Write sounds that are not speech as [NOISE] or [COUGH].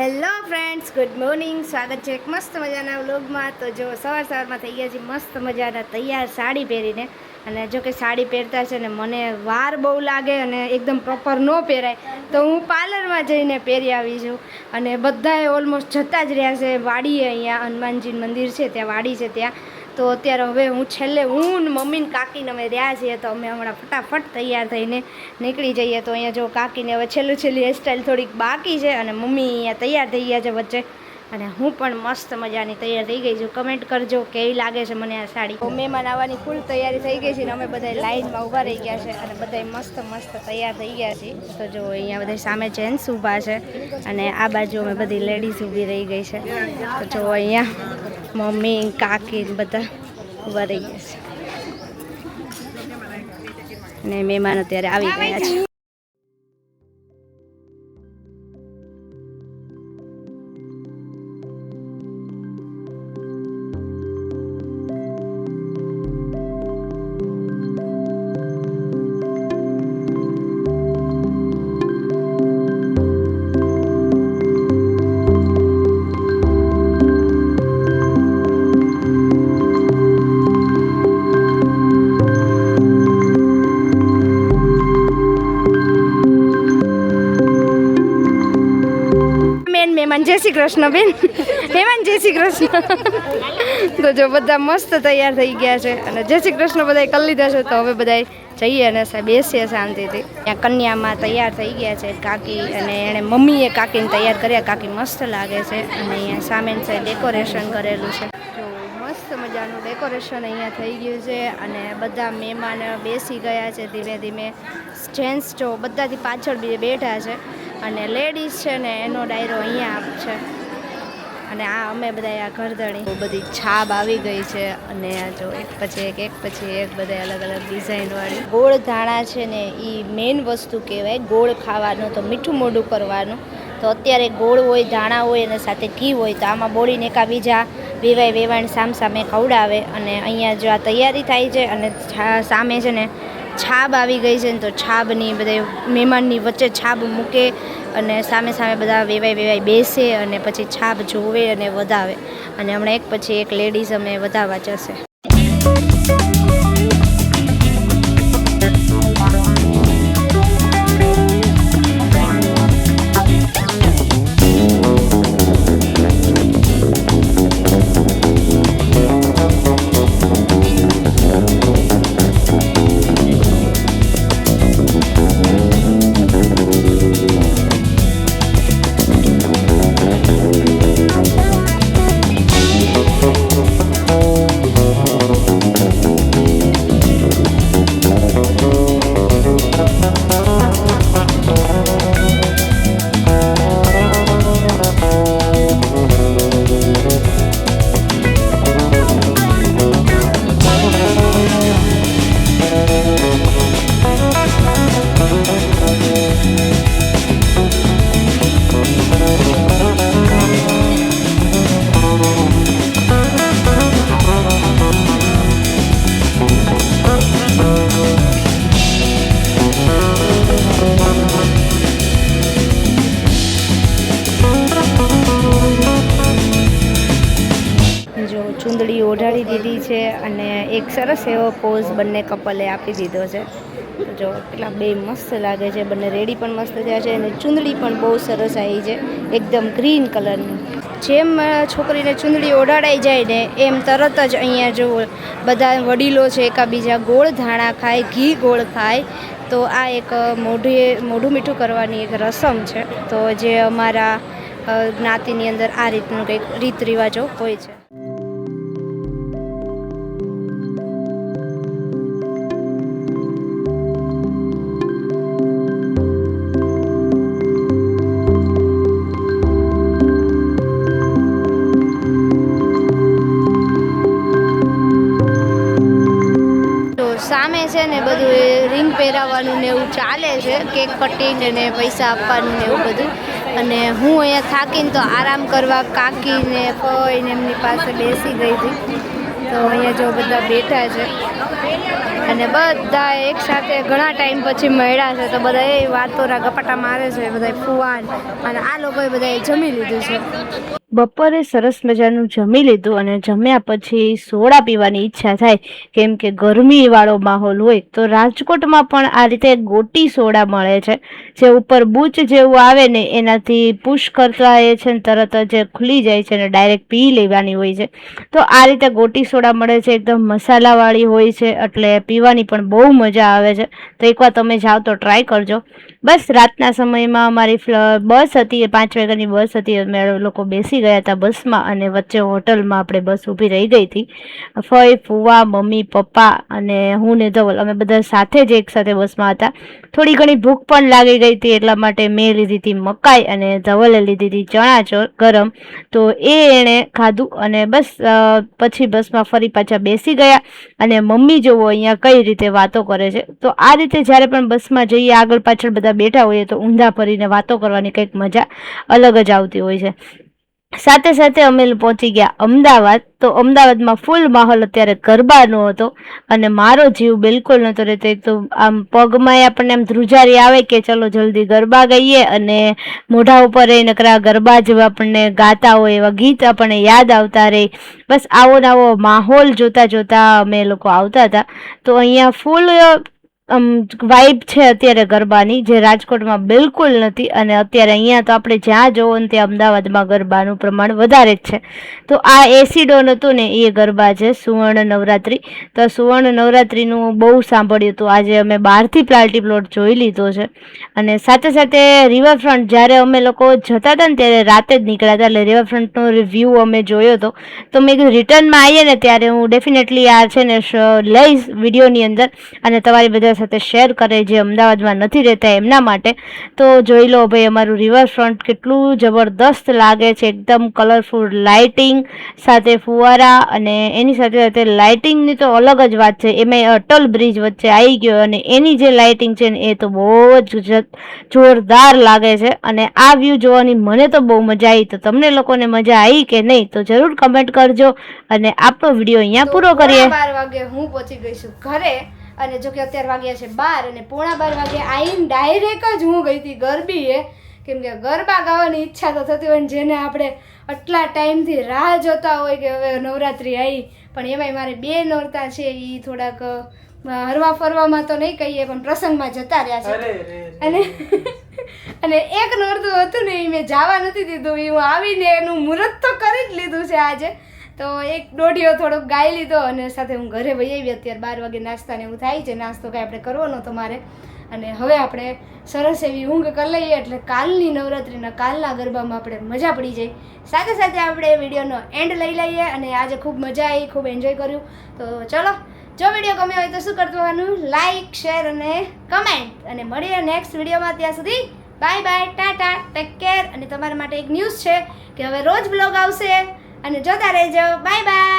Hello friends, good morning. સ્વાગત છે એક મસ્ત મજાના વ્લોગમાં. તો જો સવાર સવારમાં થઈ ગયા છે મસ્ત મજાના તૈયાર સાડી પહેરીને. અને જો કે સાડી પહેરતા છે ને મને વાર બહુ લાગે અને એકદમ પ્રોપર ન પહેરાય. તો હું પાર્લરમાં જઈને પહેરી આવી છું. અને બધાએ ઓલમોસ્ટ જતા જ રહ્યા છે. વાડીએ અહીંયા હનુમાનજી મંદિર છે, ત્યાં વાડી છે ત્યાં. તો અત્યારે હવે હું છેલ્લે હું મમ્મી ને કાકીને અમે રહ્યા છીએ તો અમે હમણાં ફટાફટ તૈયાર થઈને નીકળી જઈએ. તો અહીંયા જો કાકીને હવે છેલ્લું છેલ્લી હેરસ્ટાઈલ થોડીક બાકી છે અને મમ્મી અહીંયા તૈયાર થઈ ગયા છે વચ્ચે. અને હું પણ મસ્ત મજાની તૈયાર થઈ ગઈ છું. કમેન્ટ કરજો કેવી લાગે છે મને આ સાડી. મહેમાન આવવાની ફૂલ તૈયારી થઈ ગઈ છે અને અમે બધા લાઇનમાં ઊભા રહી ગયા છે અને બધા મસ્ત મસ્ત તૈયાર થઈ ગયા છીએ. તો જો અહીંયા બધા સામે જેન્ટ્સ ઊભા છે અને આ બાજુ અમે બધી લેડીઝ ઊભી રહી ગઈ છે. તો જો અહીંયા મમ્મી કાકી બધા રહી ગયા છે. અને મહેમાન અત્યારે આવી ગયા છે. બેન જય શ્રી કૃષ્ણ બેન. હેમાન જય શ્રી કૃષ્ણ. તો જો બધા મસ્ત તૈયાર થઈ ગયા છે અને જય શ્રી કૃષ્ણ બધા કરી લીધા છે. તો હવે બધા જઈએ અને બેસીએ શાંતિથી. ત્યાં કન્યામાં તૈયાર થઈ ગયા છે કાકી અને એણે મમ્મીએ કાકીને તૈયાર કર્યા. કાકી મસ્ત લાગે છે અને અહીંયા સામે છે ડેકોરેશન કરેલું છે. મસ્ત મજાનું ડેકોરેશન અહીંયા થઈ ગયું છે અને બધા મહેમાન બેસી ગયા છે ધીમે ધીમે. જેન્ટ્સ જો બધાથી પાછળ બેઠા છે. અને લેડીઝ છે ને, એનો ડાયરો અહીંયા છે. અને આ અમે બધા આ ઘરધણી બહુ બધી છાબ આવી ગઈ છે અને આ જો એક પછી એક એક પછી એક બધા અલગ અલગ ડિઝાઇનવાળી ગોળ ધાણા છે ને એ મેઇન વસ્તુ કહેવાય. ગોળ ખાવાનું તો મીઠું મોઢું કરવાનું. તો અત્યારે ગોળ હોય, ધાણા હોય, અને સાથે ઘી હોય, તો આમાં બોળીને એકા બીજા વેવાય વેવાણ સામ સામે ખવડાવે. અને અહીંયા જો આ તૈયારી થાય છે અને સામે છે ને છાબ આવી ગઈ છે ને તો છાબની બધે મહેમાનની વચ્ચે છાબ મૂકે અને સામે સામે બધા વેવાય વેવાય બેસે અને પછી છાબ જોવે અને વધાવે. અને હમણાં એક પછી એક લેડીઝ અમે વધાવવા જશે. ઓઢાડી દીધી છે અને એક સરસ એવો પોઝ બંને કપલે આપી દીધો છે. જો, કેટલા બે મસ્ત લાગે છે, બંને રેડી પણ મસ્ત થયા છે અને ચૂંદડી પણ બહુ સરસ આવી છે, એકદમ ગ્રીન કલરની જેમ છોકરીને ચૂંદડી ઓઢાડાઈ જાય ને, એમ તરત જ અહીંયા જો બધા વડીલો છે, એકાબીજા ગોળ ધાણા ખાય, ઘી ગોળ ખાય, તો આ એક મોઢે, મોઢું મીઠું કરવાની એક રસમ છે. તો જે અમારા જ્ઞાતિની અંદર આ રીતનું કંઈક રીત રિવાજો હોય છે. એ રિંગ પહેરાવવાનું ને એવું ચાલે છે, કેક કટિંગ ને પૈસા આપવાનું ને એવું બધું. અને હું અહીંયા થાકીને તો આરામ કરવા કાકીને ને એમની પાસે બેસી ગઈ હતી. તો અહીંયા જો બધા બેઠા છે. અને બધા એકસાથે ઘણા ટાઈમ પછી મળ્યા છે, તો બધા એ વાતોના ગપાટા મારે છે બધા ફુવાન. અને આ લોકોએ બધાએ જમી લીધું છે. બપોરે સરસ મજાનું જમી લીધું અને જમ્યા પછી સોડા પીવાની ઈચ્છા થાય, કેમ કે ગરમીવાળો માહોલ હોય તો રાજકોટમાં પણ આ રીતે ગોટી સોડા મળે છે. જે ઉપર બૂચ જેવું આવે ને એનાથી પુશ કરતા એ છે ને તરત જ ખુલી જાય છે ને ડાયરેક્ટ પી લેવાની હોય છે. તો આ રીતે ગોટી સોડા મળે છે, એકદમ મસાલાવાળી હોય છે, એટલે પીવાની પણ બહુ મજા આવે છે. તો એકવાર તમે જાઓ તો ટ્રાય કરજો. બસ રાતના સમયમાં અમારી બસ હતી પાંચ વાગ્યાની બસ હતી. અમે લોકો બેસી ગયા હતા બસમાં અને વચ્ચે હોટલમાં આપણે બસ ઊભી રહી ગઈ હતી. ફઈ, ફુવા, મમ્મી, પપ્પા અને હું ને ધવલ, અમે બધા સાથે જ એક સાથે બસમાં હતા. થોડી ઘણી ભૂખ પણ લાગી ગઈ હતી, એટલા માટે મેં લીધી હતી મકાઈ અને ધવલે લીધી હતી ચણા ચોર ગરમ. તો એ એણે ખાધું અને બસ પછી બસમાં ફરી પાછા બેસી ગયા અને મમ્મી જોવો અહીંયા કઈ રીતે વાતો કરે છે. તો આ રીતે જ્યારે પણ બસમાં જઈએ, આગળ પાછળ બધા બેઠા હોઈએ તો ઊંધા ફરીને વાતો કરવાની કંઈક મજા અલગ જ આવતી હોય છે. સાથે સાથે અમે પહોંચી ગયા અમદાવાદ. તો અમદાવાદમાં ફૂલ માહોલ અત્યારે ગરબાનો હતો અને મારો જીવ બિલકુલ નહોતો રહેતો. એક તો આમ પગમાં આપણને આમ ધ્રુજારી આવે કે ચલો જલ્દી ગરબા ગાઈએ અને મોઢા ઉપર એ નકરા ગરબા જેવા આપણને ગાતા હોય એવા ગીત આપણને યાદ આવતા રહે. બસ આવો ને આવો માહોલ જોતા જોતા અમે લોકો આવતા હતા. તો અહીંયા ફૂલ આમ વાઇબ છે અત્યારે ગરબાની, જે રાજકોટમાં બિલકુલ નથી અને અત્યારે અહીંયા તો આપણે જ્યાં જોવો ને ત્યાં અમદાવાદમાં ગરબાનું પ્રમાણ વધારે જ છે. તો આ એસિડોન હતું ને એ ગરબા છે, સુવર્ણ નવરાત્રિ. તો સુવર્ણ નવરાત્રિનું બહુ સાંભળ્યું હતું. આજે અમે બહારથી પ્લાલ્ટી પ્લોટ જોઈ લીધો છે. અને સાથે સાથે રિવરફ્રન્ટ જ્યારે અમે લોકો જતા હતા ને ત્યારે રાતે જ નીકળ્યા હતા એટલે રિવરફ્રન્ટનો રિવ્યૂ અમે જોયો હતો. તો મેં કીધું રિટર્નમાં આવીએ ને ત્યારે હું ડેફિનેટલી આ છે ને લઈશ વિડીયોની અંદર અને તમારી બધા સાથે શેર કરે જે અમદાવાદમાં નથી રહેતા એમના માટે, તો જોઈ લો ભાઈ અમારું રિવરફ્રન્ટ કેટલું જબરદસ્ત લાગે છે. એકદમ કલરફુલ લાઇટિંગ સાથે ફુવારા અને એની સાથે સાથે લાઇટિંગની તો અલગ જ વાત છે. એમાં અટલ બ્રિજ વચ્ચે આવી ગયો અને એની જે લાઇટિંગ છે ને એ તો બહુ જ જોરદાર લાગે છે. અને આ વ્યૂ જોવાની મને તો બહુ મજા આવી તો તમને લોકોને મજા આવી કે નહીં, તો જરૂર કમેન્ટ કરજો અને આપણો વીડિયો અહીંયા પૂરો કરીએ. વાગે હું પહોંચી ગઈ ઘરે. અને જો કે અત્યારે વાગ્યા છે બાર અને પોણા બાર વાગ્યા આઈને ડાયરેક્ટ જ હું ગઈ હતી ગરબીએ. કેમ કે ગરબા ગાવાની ઈચ્છા તો થતી હોય ને જેને આપણે આટલા ટાઈમથી રાહ જોતા હોય કે હવે નવરાત્રિ આવી પણ એમાંય મારે બે નોરતા છે એ થોડાક હરવા ફરવામાં તો નહીં કહીએ પણ પ્રસંગમાં જતા રહ્યા છે. અને [LAUGHS] અને એક નોરતું હતું ને એ મેં જવા નથી દીધું એ હું આવીને એનું મુહૂર્ત તો કરી જ લીધું છે આજે. તો એક દોઢીઓ થોડોક ગાઈ લીધો અને સાથે હું ઘરે વહી આવી અત્યારે બાર વાગે નાસ્તા ને એવું થાય છે. નાસ્તો કાંઈ આપણે કરવો નહોતો મારે. અને હવે આપણે સરસ એવી ઊંઘ કરી લઈએ એટલે કાલની નવરાત્રિના કાલના ગરબામાં આપણે મજા પડી જાય. સાથે સાથે આપણે વિડીયોનો એન્ડ લઈ લઈએ અને આજે ખૂબ મજા આવી, ખૂબ એન્જોય કર્યું. તો ચલો, જો વીડિયો ગમ્યો હોય તો શું કરવાનું લાઈક શેર અને કમેન્ટ અને મળીએ નેક્સ્ટ વિડીયોમાં ત્યાં સુધી. Bye bye tata take care અને તમારા માટે એક ન્યૂઝ છે કે હવે રોજ બ્લોગ આવશે. અને જોતા રહેજો. Bye bye.